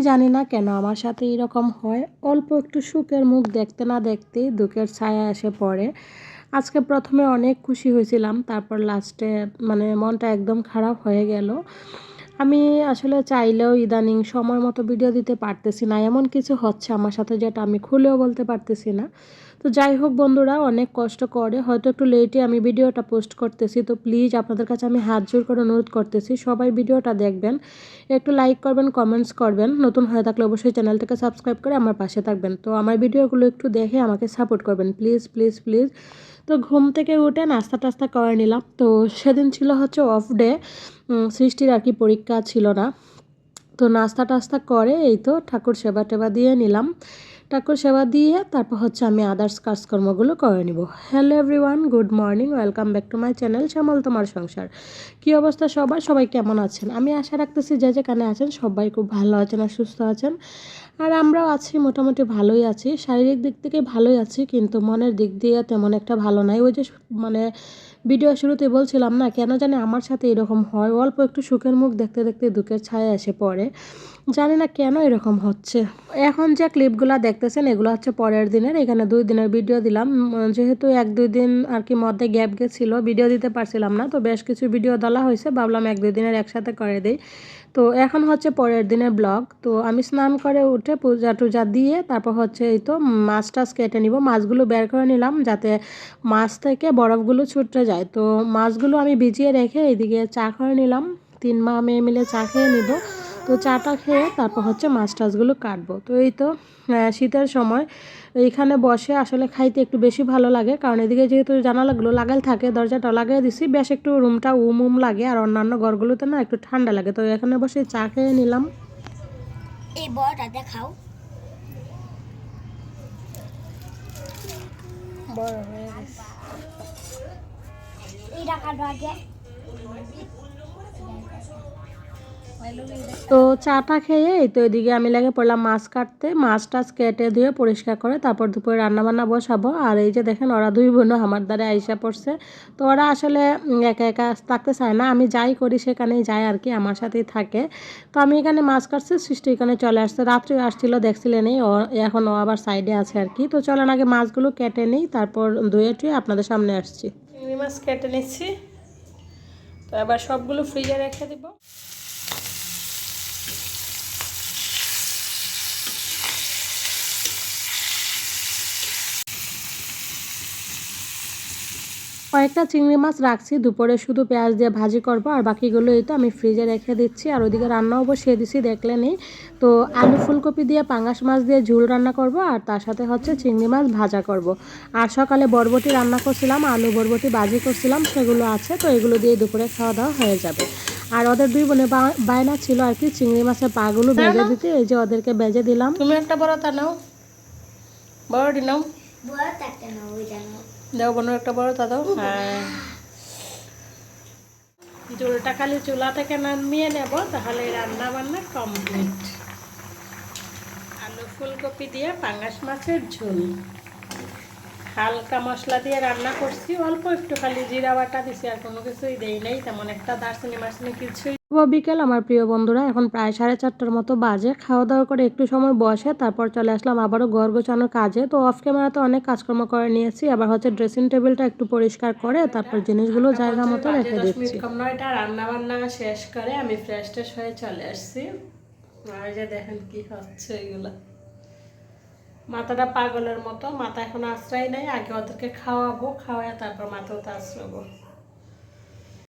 জানি না কেন আমার সাথে এরকম হয়। অল্প একটু সুখের মুখ দেখতে না দেখতেই দুঃখের ছায়া এসে পড়ে। আজকে প্রথমে অনেক খুশি হয়েছিলাম, তারপর লাস্টে মানে মনটা একদম খারাপ হয়ে গেল। আমি আসলে চাইলেও ইদানিং সময় মতো ভিডিও দিতে পারতেছি না। এমন কিছু হচ্ছে আমার সাথে যেটা আমি খুলেও বলতে পারতেছি না। তো যাই হোক বন্ধুরা, অনেক কষ্ট করে। হয়তো একটু লেটে আমি ভিডিওটা পোস্ট করতেছি, তো প্লিজ আপনাদের কাছে আমি হাত জোর করে অনুরোধ করতেছি, সবাই ভিডিওটা দেখবেন। একটু লাইক করবেন কমেন্টস করবেন। নতুন হয়ে থাকলে অবশ্যই চ্যানেলটাকে সাবস্ক্রাইব করে আমার পাশে থাকবেন। তো আমার ভিডিওগুলো একটু দেখে আমাকে সাপোর্ট করবেন। প্লিজ প্লিজ প্লিজ তো ঘুম থেকে উঠে নাস্তা টাস্তা করে নিলাম। তো সেদিন ছিল হচ্ছে অফ ডে সৃষ্টির আর কি পরীক্ষা ছিল না। তো নাস্তা টাস্তা করে এই তো ঠাকুর সেবা টেবা দিয়ে নিলাম। ঠাকুর সেবা দিয়ে তারপর হচ্ছে আমি আদার্স কাজকর্মগুলো করে নিব। Hello everyone good morning welcome back to my channel Shyamal তোমার সংসার কী অবস্থা সবার? সবাই কেমন আছেন? আমি আশা রাখতেছি যে যেখানে আছেন সবাই খুব ভালো আছেন আর সুস্থ আছেন। আর আমরাও আছি, মোটামুটি ভালোই আছি। শারীরিক দিক থেকে ভালোই আছি, কিন্তু মনের দিক দিয়ে তেমন একটা ভালো নাই। ওই যে মানে ভিডিও শুরুতে বলছিলাম না, কেন জানি আমার সাথে এরকম হয়। অল্প একটু সুখের মুখ দেখতে দেখতে দুঃখের ছায়া এসে পড়ে। জানি না কেন এরকম হচ্ছে। এখন যে ক্লিপগুলো দেখতেছেন, এগুলো হচ্ছে পরের দিনের। এখানে দুই দিনের ভিডিও দিলাম। যেহেতু এক দুই দিন আর কি মধ্যে গ্যাপ গেছিল ভিডিও দিতে পারছিলাম না। তো বেশ কিছু ভিডিও তোলা হয়েছে। ভাবলাম এক দুই দিনের একসাথে করে দিই। তো এখন হচ্ছে পরের দিনের ব্লগ তো আমি স্নান করে উঠে পূজা টুজা দিয়ে তারপর হচ্ছে এই তো মাছ টাছ কেটে নিব। মাছগুলো বের করে নিলাম যাতে মাছ থেকে বরফগুলো ছুটতে যায়। তো মাছগুলো আমি ভিজিয়ে রেখে এদিকে চা করে নিলাম। তিন মা মেয়ে মিলে চা খেয়ে নিব। তো চাটা খেয়ে তারপর হচ্ছে মাছ টাছগুলো কাটবো। তো এই তো শীতের সময়। এইখানে বসে আসলে খাইতে একটু বেশি ভালো লাগে কারণ এদিকে যেহেতু জানালাগুলো লাগাল থাকে দরজাটা লাগিয়ে দিছি বেশ একটু রুমটা উম উম লাগে আর অন্যান্য ঘরগুলোতে না একটু ঠান্ডা লাগে। তো এখানে বসে চা খেয়ে নিলাম। এই বড়টা দেখাও। বড় হয়ে গেছে। এই টাকাটা আগে। তো চাটা খেয়ে এই তো এদিকে আমি লাগে পড়লাম মাছ কাটতে। মাছ টাছ কেটে ধুয়ে পরিষ্কার করে তারপর দুপুরে রান্নাবান্না বসাবো। আর এই যে দেখেন, ওরা দুই বোনও আমার দ্বারা আইসা পড়ছে। তো ওরা আসলে একা একা থাকতে চায় না। আমি যাই করি সেখানেই যাই আর কি, আমার সাথেই থাকে। তো আমি এখানে মাছ কাটছি, সৃষ্টি এখানে চলে আসছে। রাত্রে আসছিল, দেখছিলেন এই এখন ও আবার সাইডে আছে আর কি। তো চলেন আগে মাছগুলো কেটে নিই, তারপর ধুয়ে টুয়ে আপনাদের সামনে আসছি। চিংড়ি মাছ কেটে নিচ্ছি। তো এবার সবগুলো ফ্রিজে রেখে দিব। কয়েকটা চিংড়ি মাছ রাখছি দুপুরে শুধু পেঁয়াজ দিয়ে ভাজি করব আর বাকিগুলো এই তো আমি ফ্রিজে রেখে দিচ্ছি আর ওইদিকে রান্নাও বসিয়ে দিচ্ছি দেখলে নেই তো আলু ফুলকপি দিয়ে পাঙ্গাস মাছ দিয়ে ঝুল রান্না করব আর তার সাথে হচ্ছে চিংড়ি মাছ ভাজা করব। আর সকালে বরবটি রান্না করছিলাম আলু বরবটি ভাজি করছিলাম সেগুলো আছে তো এগুলো দিয়ে দুপুরে খাওয়া দাওয়া হয়ে যাবে। আর ওদের দুই বোনে বায়না ছিল আর কি চিংড়ি মাছের পাগুলো ভেজে দিতে এই যে ওদেরকে বেজে দিলাম। তুমি একটা বড়টা নাও। বড়টি নাও। বড় একটা না ওই জানো দাও বোনের একটা বড় তা দাও। হ্যাঁ। ঝোলটা খালি চুলা থেকে নামিয়ে নেব? তাহলে রান্না বান্না কমপ্লিট আলু ফুলকপি দিয়ে পাঙ্গাস মাছের ঝোল। হালকা মশলা দিয়ে রান্না করছি অল্প একটু খালি জিরা বাটা দিছি আর কোনো কিছুই দেই নাই তেমন একটা দার্সিনি মার্সিনি কিছুই শুভ বিকেল আমার প্রিয় বন্ধুরা এখন প্রায় সাড়ে চারটার মতো বাজে। খাওয়া দাওয়া করে একটু সময় বসে তারপর চলে আসলাম আবারও ঘর গোছানোর কাজে। তো অফ ক্যামেরাতে অনেক কাজকর্ম করে নিয়েছি আবার হচ্ছে ড্রেসিং টেবিলটা একটু পরিষ্কার করে তারপর জিনিসগুলো জায়গা মতো রেখে দিচ্ছি। নয়টা রান্না বান্না শেষ করে আমি ফ্রেশ ট্রেশ হয়ে চলে আসছি। আর যে দেখেন কি হচ্ছে এগুলো। মাথাটা পাগলের মতো মাথা এখন আশ্রয় নেই আগে ওদেরকে খাওয়াবো খাওয়ায় তারপর মাথাও তো আশ্রয়বো